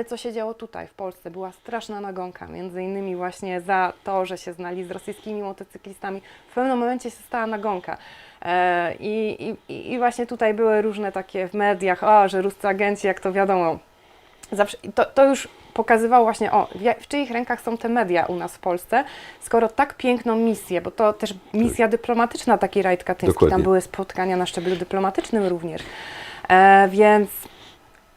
Ale co się działo tutaj w Polsce? Była straszna nagonka, między innymi właśnie za to, że się znali z rosyjskimi motocyklistami. W pewnym momencie się stała nagonka. E, i, i, I właśnie tutaj były różne takie w mediach, o, że ruscy agenci, jak to wiadomo. Zawsze, to, to już pokazywało właśnie, o, w, w czyich rękach są te media u nas w Polsce, skoro tak piękną misję, bo to też misja dyplomatyczna takiej rajd katyńskiej, Dokładnie. tam były spotkania na szczeblu dyplomatycznym również. E, więc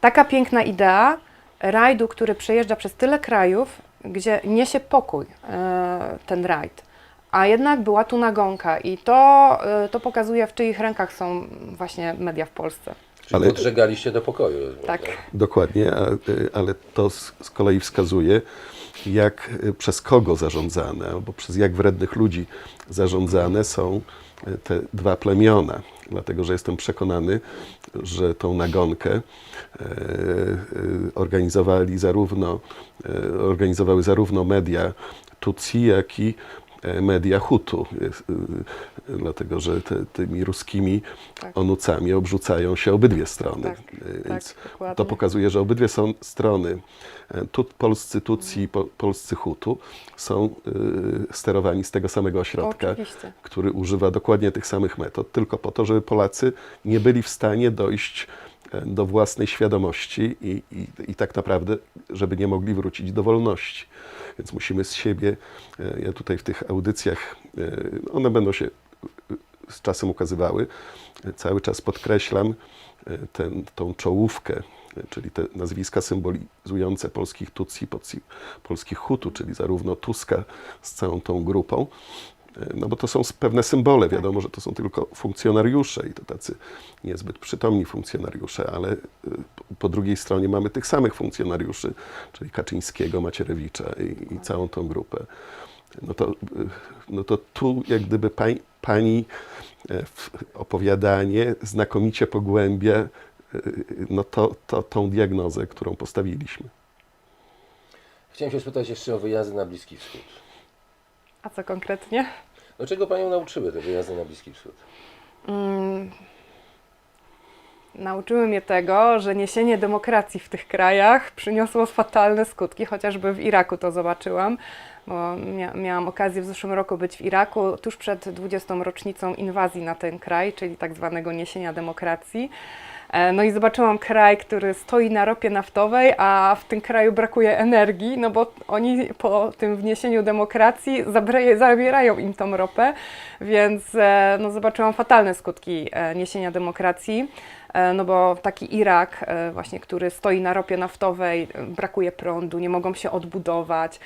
taka piękna idea rajdu, który przejeżdża przez tyle krajów, gdzie niesie pokój e, ten rajd. A jednak była tu nagonka i to, e, to pokazuje, w czyich rękach są właśnie media w Polsce. Czyli Ale- podżegaliście do pokoju. Tak. Dokładnie, y, ale to z, kolei wskazuje, jak przez kogo zarządzane, albo przez jak wrednych ludzi zarządzane są te dwa plemiona. Dlatego, że jestem przekonany, że tą nagonkę e, e, organizowali zarówno, e, organizowały zarówno media Tutsi, jak i media Hutu, y, y, dlatego że te, tymi ruskimi Tak. onucami obrzucają się obydwie strony. Tak, tak, Więc dokładnie. to pokazuje, że obydwie są strony, e, tu, polscy Tutsi i po, polscy Hutu, są y, sterowani z tego samego ośrodka, Oczywiście. który używa dokładnie tych samych metod, tylko po to, żeby Polacy nie byli w stanie dojść e, do własnej świadomości i, i, i tak naprawdę, żeby nie mogli wrócić do wolności. Więc musimy z siebie, e, ja tutaj w tych audycjach, e, one będą się e, z czasem ukazywały, cały czas podkreślam ten, tą czołówkę, czyli te nazwiska symbolizujące polskich Tutsi, polskich Hutu, czyli zarówno Tuska z całą tą grupą, no bo to są pewne symbole, wiadomo, że to są tylko funkcjonariusze i to tacy niezbyt przytomni funkcjonariusze, ale e, po- drugiej stronie mamy tych samych funkcjonariuszy, czyli Kaczyńskiego, Macierewicza i, i całą tą grupę. No to, e, no to tu jak gdyby pań, pani e, opowiadanie znakomicie pogłębia e, no to, to, tą diagnozę, którą postawiliśmy. Chciałem się spytać jeszcze o wyjazdy na Bliski Wschód. A co konkretnie? No czego Panią nauczyły te wyjazdy na Bliski Wschód? Mm, nauczyły mnie tego, że niesienie demokracji w tych krajach przyniosło fatalne skutki, chociażby w Iraku to zobaczyłam, bo mia miałam okazję w zeszłym roku być w Iraku tuż przed 20. rocznicą inwazji na ten kraj, czyli tak zwanego niesienia demokracji. E, No i zobaczyłam kraj, który stoi na ropie naftowej, a w tym kraju brakuje energii, no bo oni po tym wniesieniu demokracji zabierają im tą ropę, więc e, no, zobaczyłam fatalne skutki e, niesienia demokracji. No bo taki Irak, właśnie, który stoi na ropie naftowej, brakuje prądu, nie mogą się odbudować.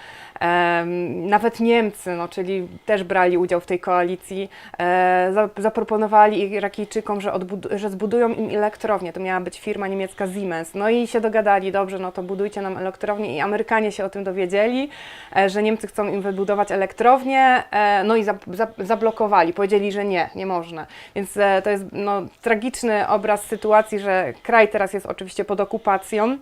Nawet Niemcy, no, czyli też brali udział w tej koalicji, e, za- zaproponowali Irakijczykom, że, że zbudują im elektrownię. To miała być firma niemiecka Siemens. No i się dogadali, dobrze, no to budujcie nam elektrownię. I Amerykanie się o tym dowiedzieli, e, że Niemcy chcą im wybudować elektrownię, e, no i za- za- zablokowali. Powiedzieli, że nie, nie można. Więc to jest no, tragiczny obraz sytuacji, że kraj teraz jest oczywiście pod okupacją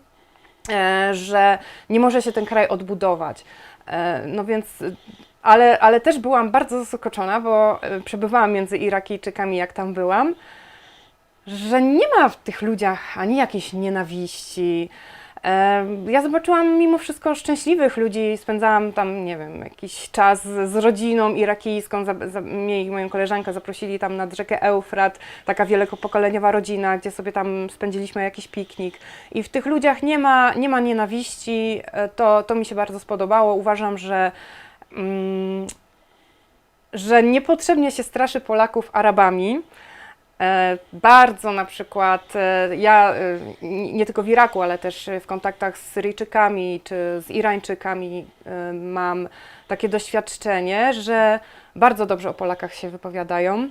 że nie może się ten kraj odbudować. E, No więc, ale, ale też byłam bardzo zaskoczona, bo e, przebywałam między Irakijczykami, jak tam byłam, że nie ma w tych ludziach ani jakiejś nienawiści. Ja zobaczyłam mimo wszystko szczęśliwych ludzi, spędzałam tam, nie wiem, jakiś czas z rodziną irakijską, za, mnie i moją koleżankę zaprosili tam nad rzekę Eufrat, taka wielopokoleniowa rodzina, gdzie sobie tam spędziliśmy jakiś piknik. I w tych ludziach nie ma, nie ma nienawiści, e, to, to mi się bardzo spodobało. Uważam, że mm, że niepotrzebnie się straszy Polaków Arabami. E, Bardzo na przykład e, ja e, nie tylko w Iraku, ale też w kontaktach z Syryjczykami czy z Irańczykami mam takie doświadczenie, że bardzo dobrze o Polakach się wypowiadają.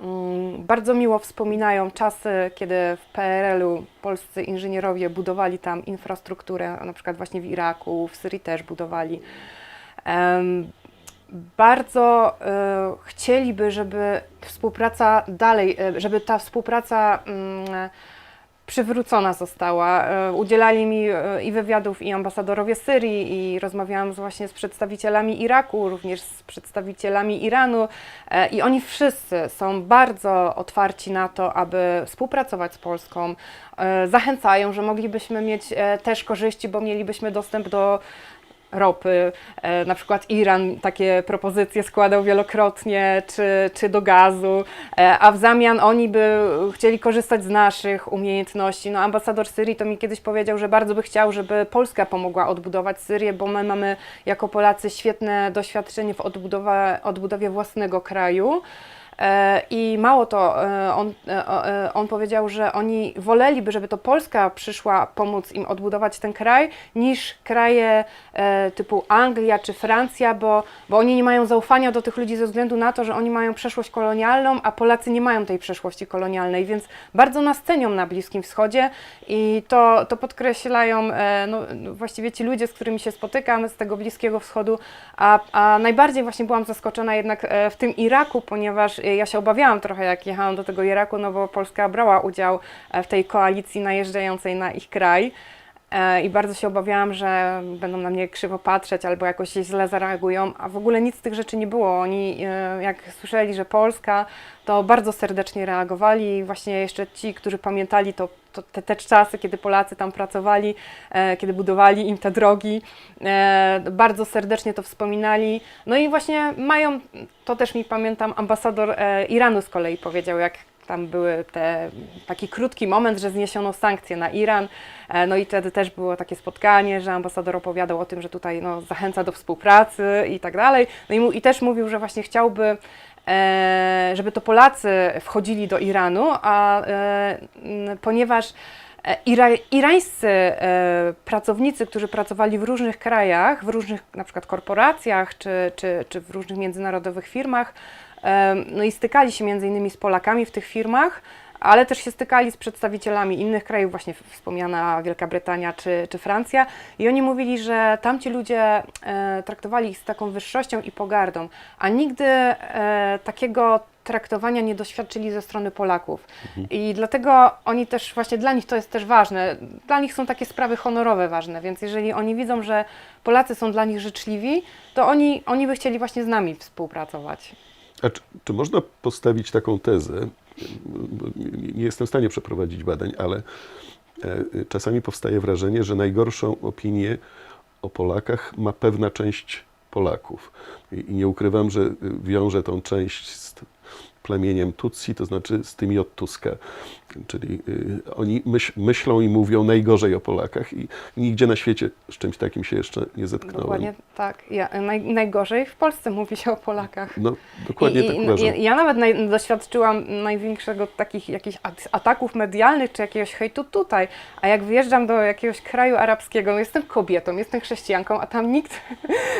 Mm, Bardzo miło wspominają czasy, kiedy w PRL-u polscy inżynierowie budowali tam infrastrukturę, na przykład właśnie w Iraku, w Syrii też budowali. Bardzo e, chcieliby, żeby współpraca dalej, e, żeby ta współpraca mm, przywrócona została. E, Udzielali mi i wywiadów i ambasadorowie Syrii i rozmawiałam właśnie z przedstawicielami Iraku, również z przedstawicielami Iranu i oni wszyscy są bardzo otwarci na to, aby współpracować z Polską. Zachęcają, że moglibyśmy mieć też korzyści, bo mielibyśmy dostęp do ropy. E, Na przykład Iran takie propozycje składał wielokrotnie, czy, czy do gazu, e, a w zamian oni by chcieli korzystać z naszych umiejętności. No, ambasador Syrii to mi kiedyś powiedział, że bardzo by chciał, żeby Polska pomogła odbudować Syrię, bo my mamy jako Polacy świetne doświadczenie w odbudowie własnego kraju. E, I mało to, e, on, e, on powiedział, że oni woleliby, żeby to Polska przyszła pomóc im odbudować ten kraj, niż kraje typu Anglia czy Francja, bo, bo oni nie mają zaufania do tych ludzi ze względu na to, że oni mają przeszłość kolonialną, a Polacy nie mają tej przeszłości kolonialnej, więc bardzo nas cenią na Bliskim Wschodzie i to, to podkreślają e, no, właściwie ci ludzie, z którymi się spotykam z tego Bliskiego Wschodu, a, a najbardziej właśnie byłam zaskoczona jednak w tym Iraku, ponieważ ja się obawiałam trochę, jak jechałam do tego Iraku, no bo Polska brała udział e, w tej koalicji najeżdżającej na ich kraj. E, I bardzo się obawiałam, że będą na mnie krzywo patrzeć albo jakoś źle zareagują, a w ogóle nic z tych rzeczy nie było. Oni, e, jak słyszeli, że Polska, to bardzo serdecznie reagowali. Właśnie jeszcze ci, którzy pamiętali to te, te czasy, kiedy Polacy tam pracowali, e, kiedy budowali im te drogi, e, bardzo serdecznie to wspominali. No i właśnie mają, to też mi pamiętam, ambasador e, Iranu z kolei powiedział, jak tam były te, taki krótki moment, że zniesiono sankcje na Iran. E, No i wtedy też było takie spotkanie, że ambasador opowiadał o tym, że tutaj no, zachęca do współpracy i tak dalej. No i, mu, i też mówił, że właśnie chciałby, żeby to Polacy wchodzili do Iranu, a e, ponieważ e, Ira, irańscy e, pracownicy, którzy pracowali w różnych krajach, w różnych na przykład korporacjach czy, czy, czy w różnych międzynarodowych firmach, e, no i stykali się między innymi z Polakami w tych firmach, ale też się stykali z przedstawicielami innych krajów, właśnie wspomniana Wielka Brytania czy, czy Francja, i oni mówili, że tamci ludzie e, traktowali ich z taką wyższością i pogardą, a nigdy e, takiego traktowania nie doświadczyli ze strony Polaków. I dlatego oni też, właśnie dla nich to jest też ważne. Dla nich są takie sprawy honorowe ważne, więc jeżeli oni widzą, że Polacy są dla nich życzliwi, to oni, oni by chcieli właśnie z nami współpracować. A czy, czy można postawić taką tezę? Nie- jestem w stanie przeprowadzić badań, ale e, czasami powstaje wrażenie, że najgorszą opinię o Polakach ma pewna część Polaków. I, nie ukrywam, że y, wiąże tą część z plemieniem Tutsi, to znaczy z tymi od Tuska. Czyli y, oni myśl, myślą i mówią najgorzej o Polakach i nigdzie na świecie z czymś takim się jeszcze nie zetknąłem. Dokładnie tak. Ja, naj, najgorzej w Polsce mówi się o Polakach. No, dokładnie I, tak i, uważam. Ja, ja nawet naj, doświadczyłam największego takich jakichś at- ataków medialnych czy jakiegoś hejtu tutaj, a jak wyjeżdżam do jakiegoś kraju arabskiego, no jestem kobietą, jestem chrześcijanką, a tam nikt,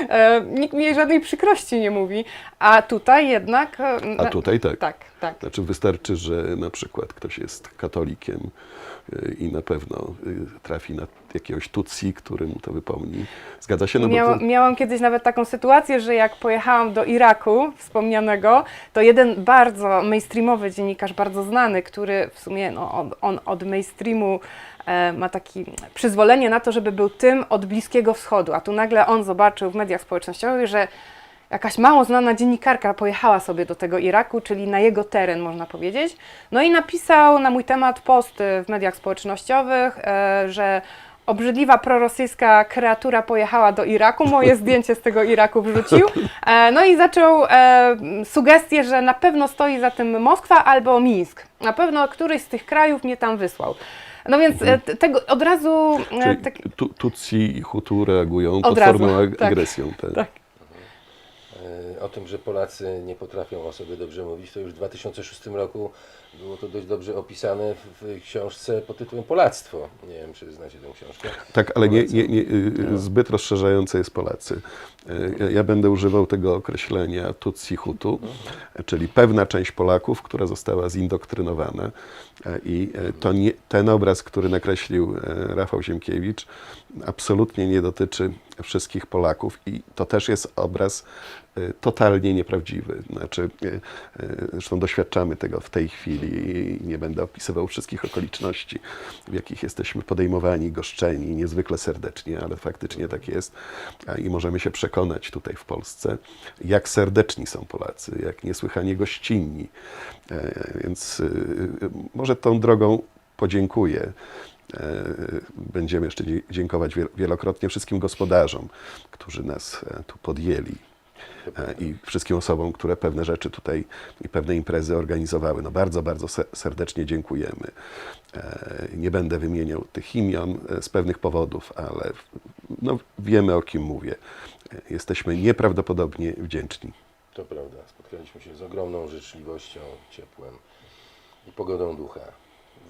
e, nikt mi żadnej przykrości nie mówi, a tutaj jednak... e, A tutaj tak. Tak, tak. Znaczy wystarczy, że na przykład ktoś jest katolikiem y, i na pewno y, trafi na jakiegoś Tutsi, który mu to wypomni. Zgadza się? No bo Miała, to, miałam kiedyś nawet taką sytuację, że jak pojechałam do Iraku wspomnianego, to jeden bardzo mainstreamowy dziennikarz, bardzo znany, który w sumie no, on, on od mainstreamu e, ma takie przyzwolenie na to, żeby był tym od Bliskiego Wschodu, a tu nagle on zobaczył w mediach społecznościowych, że jakaś mało znana dziennikarka pojechała sobie do tego Iraku, czyli na jego teren, można powiedzieć. No i napisał na mój temat posty w mediach społecznościowych, e, że obrzydliwa prorosyjska kreatura pojechała do Iraku, moje zdjęcie z tego Iraku wrzucił. E, no i zaczął e, sugestie, że na pewno stoi za tym Moskwa albo Mińsk. Na pewno któryś z tych krajów mnie tam wysłał. No więc e, t- tego od razu... e, czyli tak, tu, Tutsi i Hutu reagują Od pod razu, formą tak. agresją. Tak. tak. O tym, że Polacy nie potrafią o sobie dobrze mówić, to już w 2006 roku było to dość dobrze opisane w, książce pod tytułem Polactwo. Nie wiem, czy znacie tę książkę. Tak, ale nie, nie, nie, y, No. zbyt rozszerzające jest Polacy. Y, Ja, będę używał tego określenia Tutsi Hutu, czyli pewna część Polaków, która została zindoktrynowana. E, I e, to nie, ten obraz, który nakreślił e, Rafał Ziemkiewicz, absolutnie nie dotyczy wszystkich Polaków i to też jest obraz y, totalnie nieprawdziwy. Znaczy, y, y, zresztą doświadczamy tego w tej chwili i nie będę opisywał wszystkich okoliczności, w jakich jesteśmy podejmowani, goszczeni niezwykle serdecznie, ale faktycznie tak jest i możemy się przekonać tutaj w Polsce, jak serdeczni są Polacy, jak niesłychanie gościnni. E, Więc y, y, może tą drogą podziękuję. E, Będziemy jeszcze dziękować wiel- wielokrotnie wszystkim gospodarzom, którzy nas e, tu podjęli i wszystkim osobom, które pewne rzeczy tutaj i pewne imprezy organizowały. No bardzo, bardzo se- serdecznie dziękujemy. E, Nie będę wymieniał tych imion e, z pewnych powodów, ale no, wiemy o kim mówię. E, Jesteśmy nieprawdopodobnie wdzięczni. To prawda, spotkaliśmy się z ogromną życzliwością, ciepłem i pogodą ducha.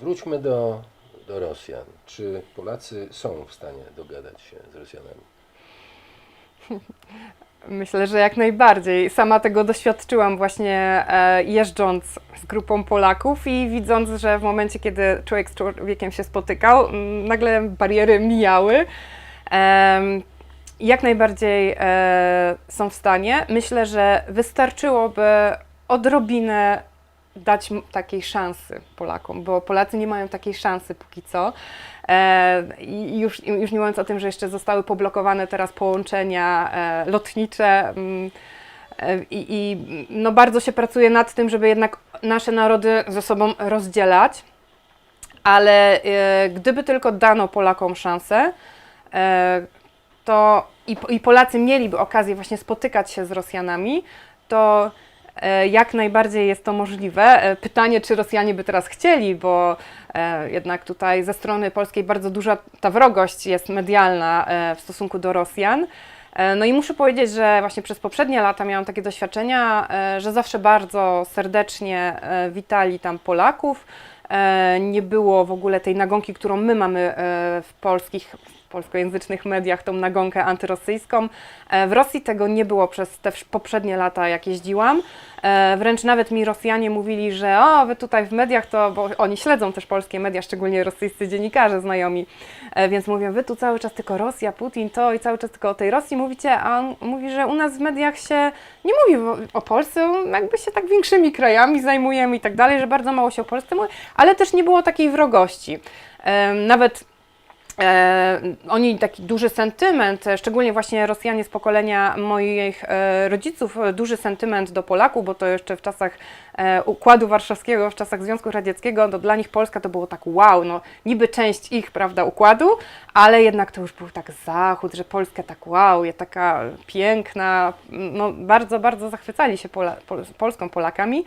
Wróćmy do, do Rosjan. Czy Polacy są w stanie dogadać się z Rosjanami? Myślę, że jak najbardziej. Sama tego doświadczyłam właśnie e, jeżdżąc z grupą Polaków i widząc, że w momencie, kiedy człowiek z człowiekiem się spotykał, nagle bariery mijały. Jak najbardziej e, są w stanie. Myślę, że wystarczyłoby odrobinę dać takiej szansy Polakom, bo Polacy nie mają takiej szansy póki co. E, I już, już nie mówiąc o tym, że jeszcze zostały poblokowane teraz połączenia e, lotnicze. mm, e, I, I no bardzo się pracuje nad tym, żeby jednak nasze narody ze sobą rozdzielać, ale e, gdyby tylko dano Polakom szansę, e, to i, i Polacy mieliby okazję właśnie spotykać się z Rosjanami, to jak najbardziej jest to możliwe. E, Pytanie, czy Rosjanie by teraz chcieli, bo e, jednak tutaj ze strony polskiej bardzo duża ta wrogość jest medialna e, w stosunku do Rosjan. E, No i muszę powiedzieć, że właśnie przez poprzednie lata miałam takie doświadczenia, e, że zawsze bardzo serdecznie e, witali tam Polaków. E, Nie było w ogóle tej nagonki, którą my mamy e, w polskich, polskojęzycznych mediach, tą nagonkę antyrosyjską. E, W Rosji tego nie było przez te poprzednie lata, jak jeździłam. E, Wręcz nawet mi Rosjanie mówili, że o, wy tutaj w mediach to, bo oni śledzą też polskie media, szczególnie rosyjscy dziennikarze znajomi, E, więc mówią, wy tu cały czas tylko Rosja, Putin to i cały czas tylko o tej Rosji mówicie, a on mówi, że u nas w mediach się nie mówi o, Polsce, jakby się tak większymi krajami zajmujemy i tak dalej, że bardzo mało się o Polsce mówi, ale też nie było takiej wrogości. Nawet E, oni taki duży sentyment, szczególnie właśnie Rosjanie z pokolenia moich e, rodziców, e, duży sentyment do Polaków, bo to jeszcze w czasach e, Układu Warszawskiego, w czasach Związku Radzieckiego, to dla nich Polska to było tak wow, no niby część ich, prawda, układu, ale jednak to już był tak zachód, że Polska tak wow, jest taka piękna, no bardzo, bardzo zachwycali się Pola, Pol, Polską, Polakami.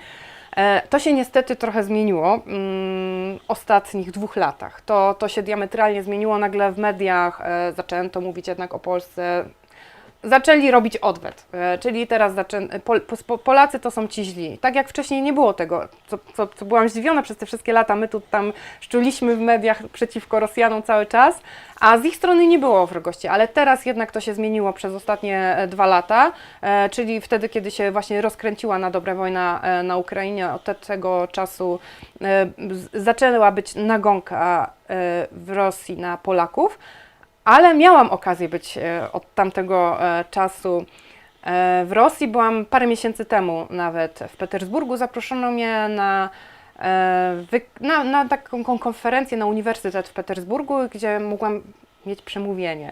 E, To się niestety trochę zmieniło mm, w ostatnich dwóch latach. To, to się diametralnie zmieniło. Nagle w mediach e, zaczęto mówić jednak o Polsce. Zaczęli robić odwet, e, czyli teraz po- Polacy to są ci źli. Tak jak wcześniej nie było tego, co, co, co byłam zdziwiona przez te wszystkie lata. My tu tam szczuliśmy w mediach przeciwko Rosjanom cały czas, a z ich strony nie było wrogości, ale teraz jednak to się zmieniło przez ostatnie e, dwa lata, e, czyli wtedy, kiedy się właśnie rozkręciła na dobre wojna e, na Ukrainie, od te- tego czasu e, zaczęła być nagonka e, w Rosji na Polaków, ale miałam okazję być e, od tamtego e, czasu e, w Rosji. Byłam parę miesięcy temu nawet w Petersburgu. Zaproszono mnie na, na, na taką konferencję na Uniwersytet w Petersburgu, gdzie mogłam mieć przemówienie.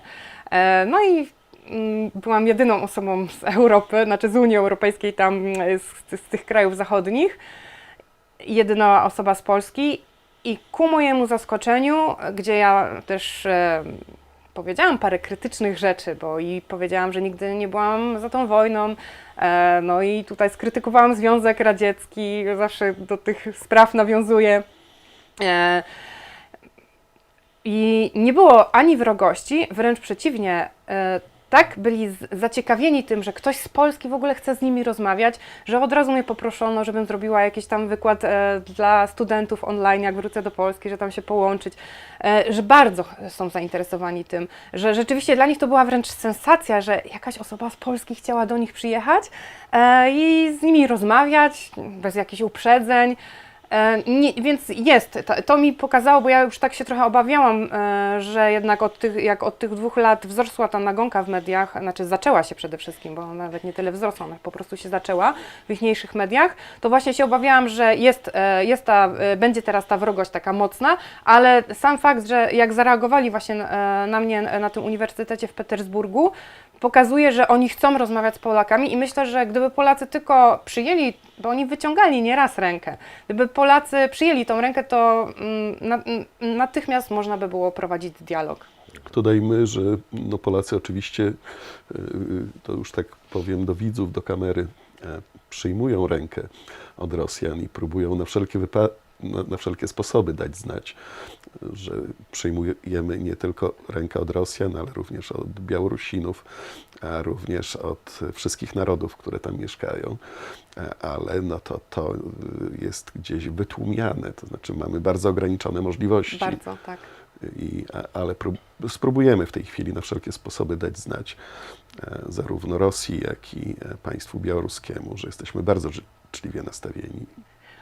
No i mm, byłam jedyną osobą z Europy, znaczy z Unii Europejskiej, tam z, z tych krajów zachodnich. Jedyna osoba z Polski. I ku mojemu zaskoczeniu, gdzie ja też powiedziałam parę krytycznych rzeczy, bo i powiedziałam, że nigdy nie byłam za tą wojną, e, no i tutaj skrytykowałam Związek Radziecki, zawsze do tych spraw nawiązuję. E, I nie było ani wrogości, wręcz przeciwnie. Tak byli zaciekawieni tym, że ktoś z Polski w ogóle chce z nimi rozmawiać, że od razu mnie poproszono, żebym zrobiła jakiś tam wykład e, dla studentów online, jak wrócę do Polski, że tam się połączyć, e, że bardzo są zainteresowani tym, że rzeczywiście dla nich to była wręcz sensacja, że jakaś osoba z Polski chciała do nich przyjechać e, i z nimi rozmawiać bez jakichś uprzedzeń. E, nie, więc jest, to, to mi pokazało, bo ja już tak się trochę obawiałam, e, że jednak od tych, jak od tych dwóch lat wzrosła ta nagonka w mediach, znaczy zaczęła się przede wszystkim, bo nawet nie tyle wzrosła, ona po prostu się zaczęła w ich mniejszych mediach, to właśnie się obawiałam, że jest, e, jest ta, będzie teraz ta wrogość taka mocna, ale sam fakt, że jak zareagowali właśnie na mnie na tym uniwersytecie w Petersburgu, pokazuje, że oni chcą rozmawiać z Polakami i myślę, że gdyby Polacy tylko przyjęli, bo oni wyciągali nieraz rękę, gdyby Polacy przyjęli tą rękę, to mm, mm, natychmiast można by było prowadzić dialog. Dodajmy, że no Polacy oczywiście, y, to już tak powiem do widzów, do kamery, e, przyjmują rękę od Rosjan i próbują na wszelkie, wypa- na, na wszelkie sposoby dać znać, że przyjmujemy nie tylko rękę od Rosjan, ale również od Białorusinów, a również od wszystkich narodów, które tam mieszkają. E, Ale no to, to jest gdzieś wytłumiane, to znaczy mamy bardzo ograniczone możliwości. Bardzo, tak. I, ale prób, spróbujemy w tej chwili na wszelkie sposoby dać znać e, zarówno Rosji, jak i e, państwu białoruskiemu, że jesteśmy bardzo życzliwie nastawieni.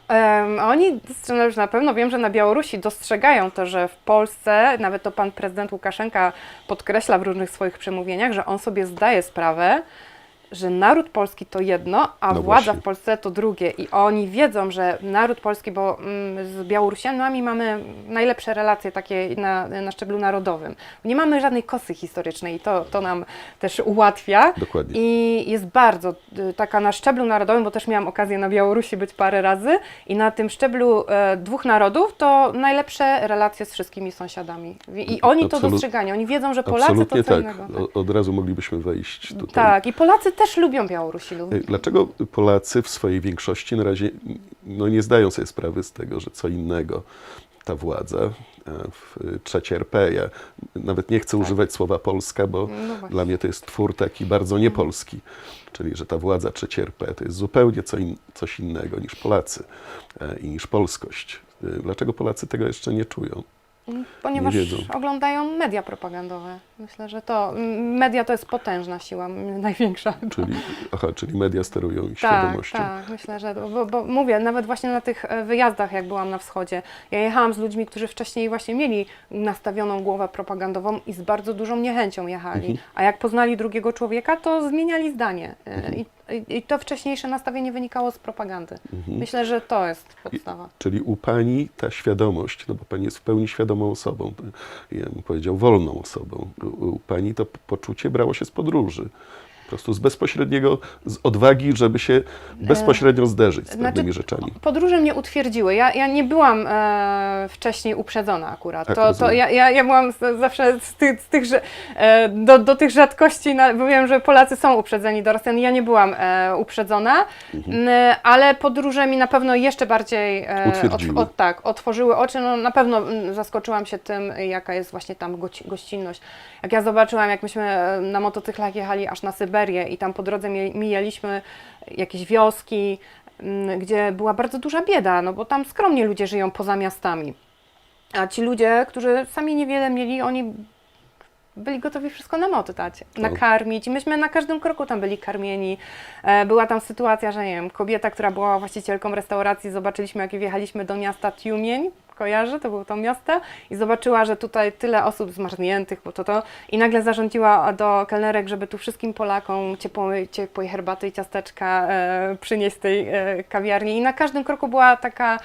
Em, oni już na pewno wiem, że na Białorusi dostrzegają to, że w Polsce, nawet to pan prezydent Łukaszenka podkreśla w różnych swoich przemówieniach, że on sobie zdaje sprawę, że naród polski to jedno, a No władza właśnie. w Polsce to drugie. I oni wiedzą, że naród polski, bo mm, z Białorusianami mamy najlepsze relacje takie na, na szczeblu narodowym. Nie mamy żadnej kosy historycznej i to, to nam też ułatwia. Dokładnie. I jest bardzo y, taka na szczeblu narodowym, bo też miałam okazję na Białorusi być parę razy i na tym szczeblu e, dwóch narodów to najlepsze relacje z wszystkimi sąsiadami. I i oni to Absolut- dostrzegają, oni wiedzą, że Polacy Absolutnie to co tak. innego. O, od razu moglibyśmy wejść tutaj. Tak, i Polacy też lubią Białorusinów. E, Dlaczego Polacy w swojej większości na razie no, nie zdają sobie sprawy z tego, że co innego ta władza e, w trzeciej RP. Ja nawet nie chcę używać słowa Polska, bo Tak. No dla mnie to jest twór taki bardzo niepolski. Czyli, że ta władza trzeciej RP to jest zupełnie co in, coś innego niż Polacy e, i niż polskość. E, Dlaczego Polacy tego jeszcze nie czują? Ponieważ nie wiedzą. oglądają media propagandowe. Myślę, że to media to jest potężna siła, największa. Czyli, aha, czyli media sterują ich Tak, świadomością. tak, myślę, że, bo, bo mówię, nawet właśnie na tych e, wyjazdach, jak byłam na wschodzie, ja jechałam z ludźmi, którzy wcześniej właśnie mieli nastawioną głowę propagandową i z bardzo dużą niechęcią jechali, Mhm. a jak poznali drugiego człowieka, to zmieniali zdanie E, I, i, i to wcześniejsze nastawienie wynikało z propagandy. Mhm. Myślę, że to jest podstawa. Czyli u Pani ta świadomość, no bo Pani jest w pełni świadomą osobą, ja bym powiedział wolną osobą. U, u Pani to poczucie brało się z podróży. Po prostu z bezpośredniego, z odwagi, żeby się bezpośrednio zderzyć z znaczy, pewnymi rzeczami. Podróże mnie utwierdziły. Ja, ja nie byłam e, wcześniej uprzedzona akurat. Tak, to, to ja, ja, ja byłam z, zawsze z tych, z tych że, e, do, do tych rzadkości, na, bo wiem, że Polacy są uprzedzeni do Rosjan. Ja nie byłam e, uprzedzona, Mhm. n, ale podróże mi na pewno jeszcze bardziej e, Utwierdziły. Od, tak, otworzyły oczy. No, na pewno mm, zaskoczyłam się tym, jaka jest właśnie tam gościnność. Jak ja zobaczyłam, jak myśmy e, na motocyklach jechali aż na Syberię i tam po drodze mi- mijaliśmy jakieś wioski, mm, gdzie była bardzo duża bieda, no bo tam skromnie ludzie żyją poza miastami. A ci ludzie, którzy sami niewiele mieli, oni byli gotowi wszystko nam oddać, nakarmić. I myśmy na każdym kroku tam byli karmieni. E, Była tam sytuacja, że nie wiem, kobieta, która była właścicielką restauracji, zobaczyliśmy, jak wjechaliśmy do miasta Tiumień, kojarzy, to było to miasto, i zobaczyła, że tutaj tyle osób zmarzniętych, bo to to, i nagle zarządziła do kelnerek, żeby tu wszystkim Polakom ciepłej, ciepłej herbaty i ciasteczka e, przynieść z tej e, kawiarni. I na każdym kroku była taka,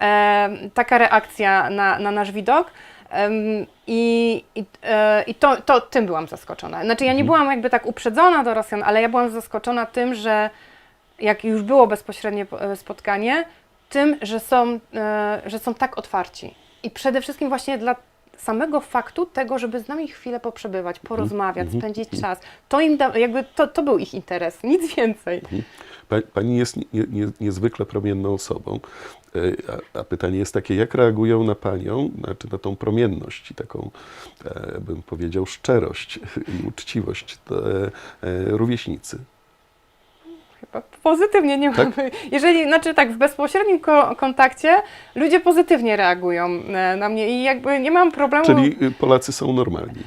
e, taka reakcja na, na nasz widok. I, i, e, i to, to tym byłam zaskoczona. Znaczy, ja nie byłam jakby tak uprzedzona do Rosjan, ale ja byłam zaskoczona tym, że jak już było bezpośrednie e, spotkanie, tym, że są, e, że są tak otwarci. I przede wszystkim właśnie dla samego faktu tego, żeby z nami chwilę poprzebywać, porozmawiać, spędzić czas. To im da, jakby to, to był ich interes, nic więcej. Pa- Pani jest nie, nie, niezwykle promienną osobą, E, a, a pytanie jest takie, jak reagują na Panią, znaczy na tą promienność i taką, e, bym powiedział, szczerość i uczciwość te, rówieśnicy? Pozytywnie nie Tak? mamy. Jeżeli, znaczy tak, w bezpośrednim ko- kontakcie ludzie pozytywnie reagują e, na mnie i jakby nie mam problemu. Czyli y, Polacy są normalni.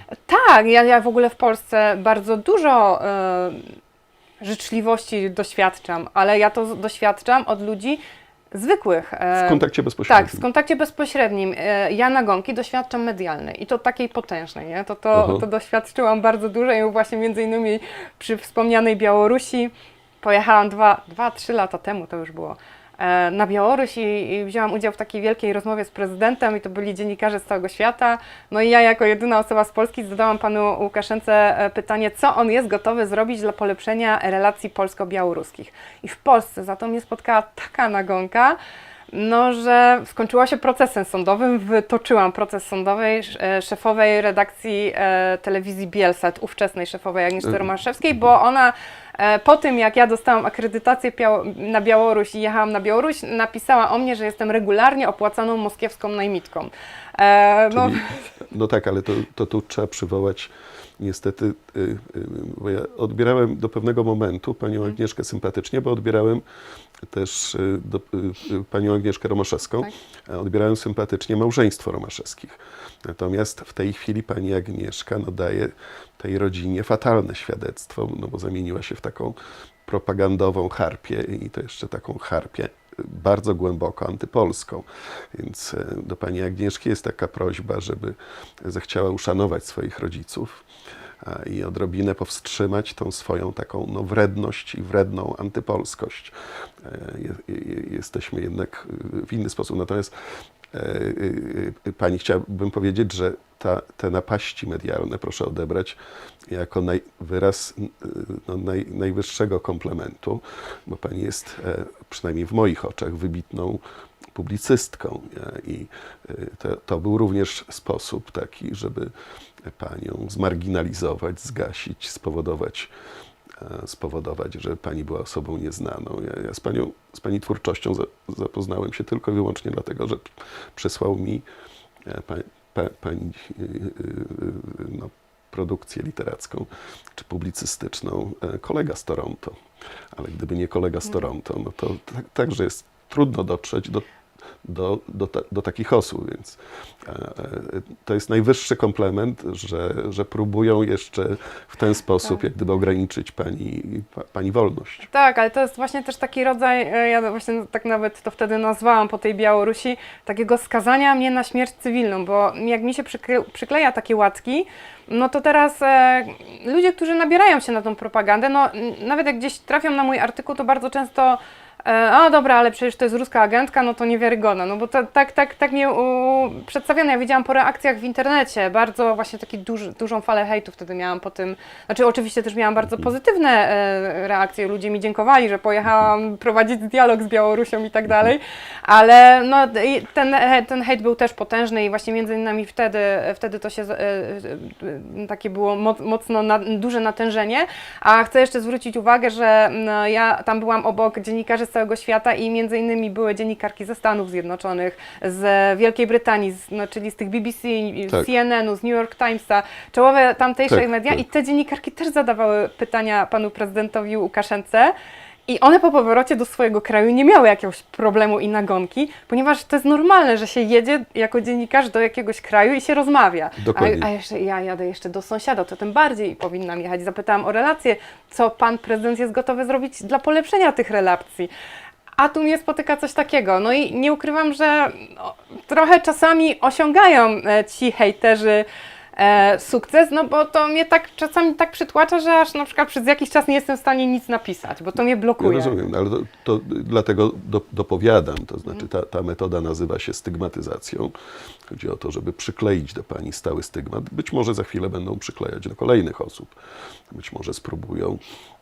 Tak, ja, ja w ogóle w Polsce bardzo dużo e, życzliwości doświadczam, ale ja to doświadczam od ludzi zwykłych. e, W kontakcie bezpośrednim. Tak, w kontakcie bezpośrednim. Ja nagonki doświadczam medialnej i to takiej potężnej, nie? To, to, Aha. to doświadczyłam bardzo dużo i właśnie między innymi przy wspomnianej Białorusi pojechałam dwa, dwa, trzy lata temu, to już było, e, na Białoruś i, i wzięłam udział w takiej wielkiej rozmowie z prezydentem i to byli dziennikarze z całego świata. No i ja jako jedyna osoba z Polski zadałam panu Łukaszence e, pytanie, co on jest gotowy zrobić dla polepszenia relacji polsko-białoruskich. I w Polsce za to mnie spotkała taka nagonka, no, że skończyło się procesem sądowym, wytoczyłam proces sądowy e, szefowej redakcji e, telewizji Bielsat, ówczesnej szefowej Agnieszki Mhm. Romaszewskiej, bo ona e, po tym, jak ja dostałam akredytację na Białoruś i jechałam na Białoruś, napisała o mnie, że jestem regularnie opłacaną moskiewską najmitką. No, Czyli, no tak, ale to, to tu trzeba przywołać niestety, y, y, bo ja odbierałem do pewnego momentu panią Mhm. Agnieszkę sympatycznie, bo odbierałem też y, do, panią Agnieszkę Romaszewską, Tak. a odbierałem sympatycznie małżeństwo Romaszewskich. Natomiast w tej chwili pani Agnieszka no, daje tej rodzinie fatalne świadectwo, no bo zamieniła się w taką propagandową harpię i to jeszcze taką harpię bardzo głęboko antypolską. Więc e, do pani Agnieszki jest taka prośba, żeby zechciała uszanować swoich rodziców i odrobinę powstrzymać tą swoją taką no, wredność i wredną antypolskość. E, je- je- Jesteśmy jednak w inny sposób. Natomiast e, pani chciałbym powiedzieć, że ta, te napaści medialne proszę odebrać jako naj, wyraz no, naj, najwyższego komplementu, bo pani jest, e, przynajmniej w moich oczach, wybitną publicystką. e, I y, to, to był również sposób taki, żeby panią zmarginalizować, zgasić, spowodować, e, spowodować, że pani była osobą nieznaną. Ja, ja z, panią, z pani twórczością za, zapoznałem się tylko i wyłącznie dlatego, że przesłał mi pani y, y, y, no, produkcję literacką czy publicystyczną e, kolega z Toronto. Ale gdyby nie kolega z Toronto, no to tak, także jest trudno dotrzeć do, do, do, ta, do takich osób, więc e, e, to jest najwyższy komplement, że, że próbują jeszcze w ten sposób jak gdyby ograniczyć pani, pa, pani wolność. Tak, ale to jest właśnie też taki rodzaj, e, ja właśnie tak nawet to wtedy nazwałam po tej Białorusi, takiego skazania mnie na śmierć cywilną, bo jak mi się przykle, przykleja takie łatki, no to teraz e, ludzie, którzy nabierają się na tą propagandę, no nawet jak gdzieś trafią na mój artykuł, to bardzo często a dobra, ale przecież to jest ruska agentka, no to niewiarygodne, no bo to, tak, tak, tak mnie u, przedstawiono, ja widziałam po reakcjach w internecie, bardzo właśnie taki dużą falę hejtu wtedy miałam po tym, znaczy oczywiście też miałam bardzo pozytywne e, reakcje, ludzie mi dziękowali, że pojechałam prowadzić dialog z Białorusią i tak dalej, ale no, ten, ten hejt był też potężny i właśnie między innymi wtedy, wtedy to się, e, e, takie było moc, mocno na, duże natężenie, a chcę jeszcze zwrócić uwagę, że no, ja tam byłam obok dziennikarzy całego świata i między innymi były dziennikarki ze Stanów Zjednoczonych, z Wielkiej Brytanii, z, no, czyli z tych BBC, Tak. CNN-u, z New York Timesa, czołowe tamtejsze Tak, media tak. i te dziennikarki też zadawały pytania panu prezydentowi Łukaszence. I one po powrocie do swojego kraju nie miały jakiegoś problemu i nagonki, ponieważ to jest normalne, że się jedzie jako dziennikarz do jakiegoś kraju i się rozmawia. Dokładnie. A, a jeszcze ja jadę jeszcze do sąsiada, to tym bardziej powinnam jechać. Zapytałam o relacje, co pan prezydent jest gotowy zrobić dla polepszenia tych relacji. A tu mnie spotyka coś takiego. No i nie ukrywam, że no, trochę czasami osiągają e, ci hejterzy e, sukces, no bo to mnie tak czasami tak przytłacza, że aż na przykład przez jakiś czas nie jestem w stanie nic napisać, bo to mnie Ja blokuje. rozumiem, ale to, to dlatego do, dopowiadam, to znaczy ta, ta metoda nazywa się stygmatyzacją. Chodzi o to, żeby przykleić do pani stały stygmat. Być może za chwilę będą przyklejać do kolejnych osób. Być może spróbują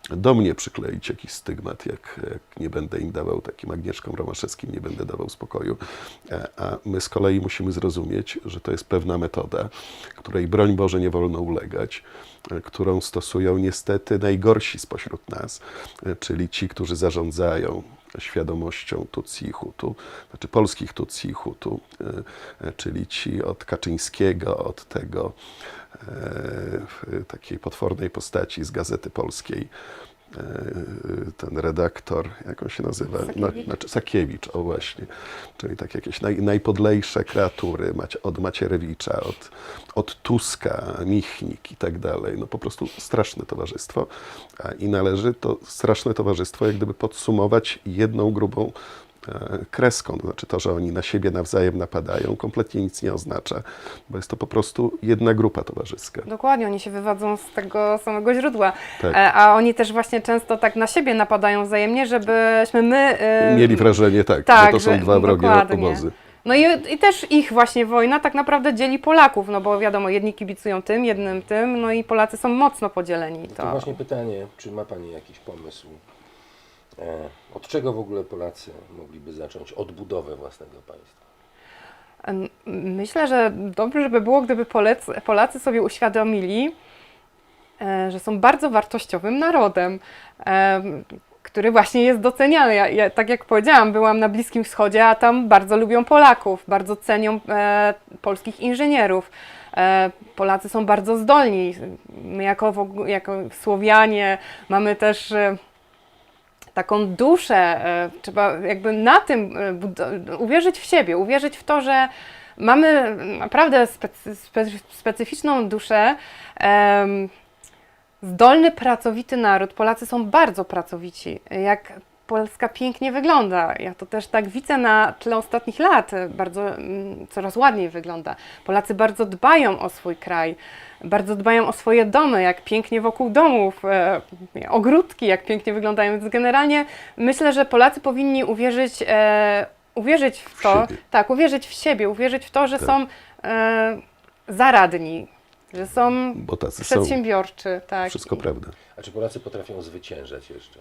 do mnie przykleić jakiś stygmat, jak, jak nie będę im dawał, takim Agnieszkom Romaszewskim nie będę dawał spokoju. E, A my z kolei musimy zrozumieć, że to jest pewna metoda, której broń Boże nie wolno ulegać, którą stosują niestety najgorsi spośród nas, czyli ci, którzy zarządzają świadomością Tutsi i Hutu, znaczy polskich Tutsi i Hutu, e, czyli ci od Kaczyńskiego, od tego e, takiej potwornej postaci z Gazety Polskiej, ten redaktor, jak on się nazywa? Sakiewicz? znaczy Sakiewicz, o właśnie. Czyli tak jakieś naj, najpodlejsze kreatury od Macierewicza, od, od Tuska, Michnik i tak dalej. No po prostu straszne towarzystwo. I należy to straszne towarzystwo jak gdyby podsumować jedną grubą e, kreską. To znaczy to, że oni na siebie nawzajem napadają, kompletnie nic nie oznacza, bo jest to po prostu jedna grupa towarzyska. Dokładnie, oni się wywodzą z tego samego źródła. Tak. E, A oni też właśnie często tak na siebie napadają wzajemnie, żebyśmy my. e, Mieli wrażenie, tak, tak, że to są że- dwa wrogie dokładnie. obozy. No i, i też ich właśnie wojna tak naprawdę dzieli Polaków, no bo wiadomo, jedni kibicują tym, jednym tym, no i Polacy są mocno podzieleni. To To, właśnie pytanie, czy ma Pani jakiś pomysł, e, od czego w ogóle Polacy mogliby zacząć odbudowę własnego państwa? Myślę, że dobrze by było, gdyby Polacy, sobie uświadomili, e, że są bardzo wartościowym narodem, em, który właśnie jest doceniany. Ja, ja, tak jak powiedziałam, byłam na Bliskim Wschodzie, a tam bardzo lubią Polaków, bardzo cenią e, polskich inżynierów. E, Polacy są bardzo zdolni. My jako, jako Słowianie mamy też e, taką duszę, e, trzeba jakby na tym e, uwierzyć w siebie, uwierzyć w to, że mamy naprawdę specy, spe, specyficzną duszę, zdolny, pracowity naród. Polacy są bardzo pracowici. Jak Polska pięknie wygląda. Ja to też tak widzę na tle ostatnich lat. Bardzo, mm, coraz ładniej wygląda. Polacy bardzo dbają o swój kraj. Bardzo dbają o swoje domy, jak pięknie wokół domów, e, ogródki, jak pięknie wyglądają. Więc generalnie myślę, że Polacy powinni uwierzyć, e, uwierzyć w W to, siebie. tak, uwierzyć w siebie, uwierzyć w to, że Tak. są e, zaradni, że są Bo tacy są. przedsiębiorczy. Tak. Wszystko prawda. A czy Polacy potrafią zwyciężać jeszcze?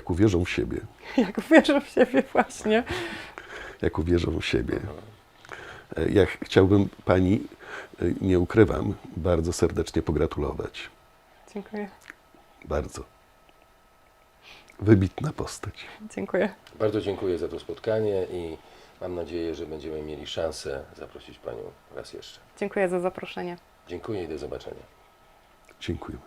Jak uwierzą w siebie, Jak uwierzą w siebie właśnie. jak uwierzą w siebie. E, Ja ch- chciałbym Pani, e, nie ukrywam, bardzo serdecznie pogratulować. Dziękuję. Bardzo. Wybitna postać. Dziękuję. Bardzo dziękuję za to spotkanie i mam nadzieję, że będziemy mieli szansę zaprosić Panią raz jeszcze. Dziękuję za zaproszenie. Dziękuję i do zobaczenia. Dziękujemy.